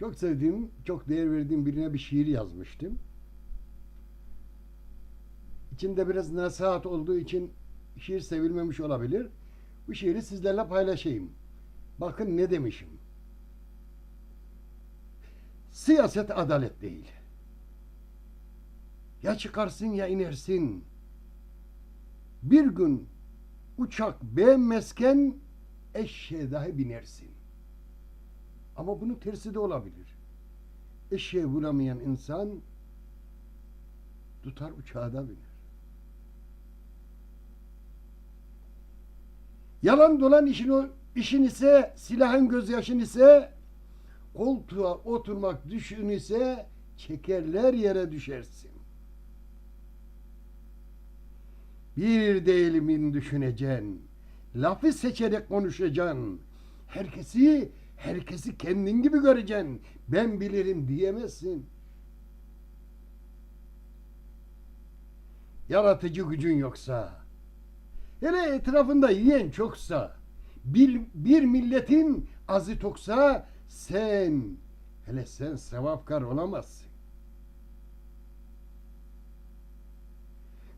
Çok sevdiğim, çok değer verdiğim birine bir şiir yazmıştım. İçinde biraz nasihat olduğu için şiir sevilmemiş olabilir. Bu şiiri sizlerle paylaşayım. Bakın ne demişim. Siyaset adalet değil. Ya çıkarsın ya inersin. Bir gün uçak beğenmezken eşeğe dahi binersin. Ama bunun tersi de olabilir. Eşeğe bulamayan insan tutar uçağa da biner. Yalan dolan işin, işin ise, silahın gözyaşın ise, koltuğa oturmak düşün ise çekerler yere düşersin. Bir değilimin düşüneceksin. Lafı seçerek konuşacaksın. Herkesi, herkesi kendin gibi göreceksin. Ben bilirim diyemezsin. Yaratıcı gücün yoksa, hele etrafında yiyen çoksa, bir, bir milletin azı toksa sen, hele sen sevapkar olamazsın.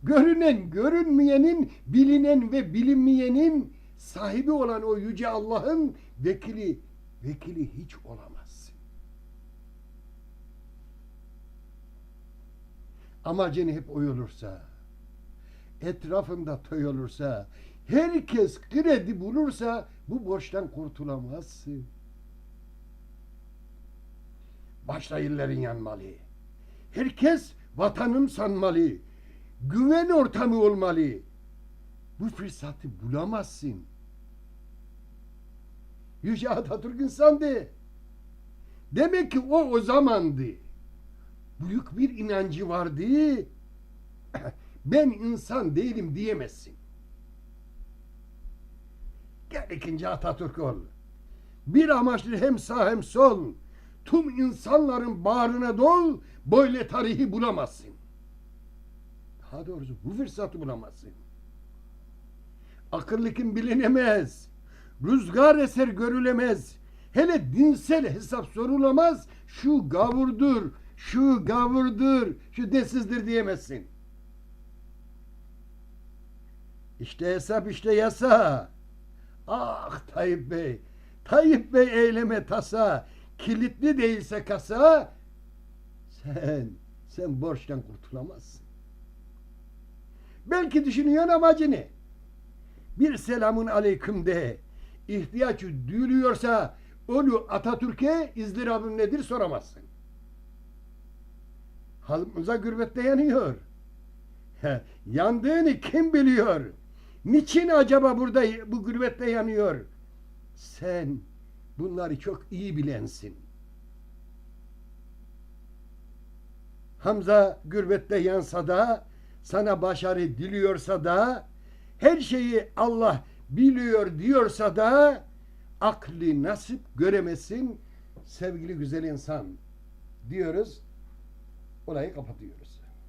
Görünen, görünmeyenin, bilinen ve bilinmeyenin sahibi olan o yüce Allah'ın vekili, vekili hiç olamazsın. Amacın hep oy olursa, etrafında toy olursa, herkes kredi bulursa bu borçtan kurtulamazsın. Başta illerin yanmalı. Herkes vatanım sanmalı. Güven ortamı olmalı. Bu fırsatı bulamazsın. Yüce Atatürk insandı. Demek ki o o zamandı. Büyük bir inancı vardı. Ben insan değilim diyemezsin. Gel ikinci Atatürk ol. Bir amaçlı hem sağ hem sol. Tüm insanların bağrına dol. Böyle tarihi bulamazsın. Daha doğrusu bu fırsatı bulamazsın. Akıllı kim bilinemez. Rüzgar eser görülemez. Hele dinsel hesap sorulamaz. Şu gavurdur, şu gavurdur, şu desizdir diyemezsin. İşte hesap işte yasa. Ah Tayyip Bey, Tayyip Bey eyleme tasa, kilitli değilse kasa, sen, sen borçtan kurtulamazsın. Belki düşünüyorsun amacını. Bir selamun aleyküm de, ihtiyaç duyuluyorsa onu Atatürk'e izdirabım nedir soramazsın. Halkımıza gürbette yanıyor. Yandığını kim biliyor? Niçin acaba burada bu gürbette yanıyor? Sen bunları çok iyi bilensin. Hamza gürbette yansa da sana başarı diliyorsa da her şeyi Allah biliyor diyorsa da aklı nasip göremesin sevgili güzel insan diyoruz. Olayı kapatıyoruz.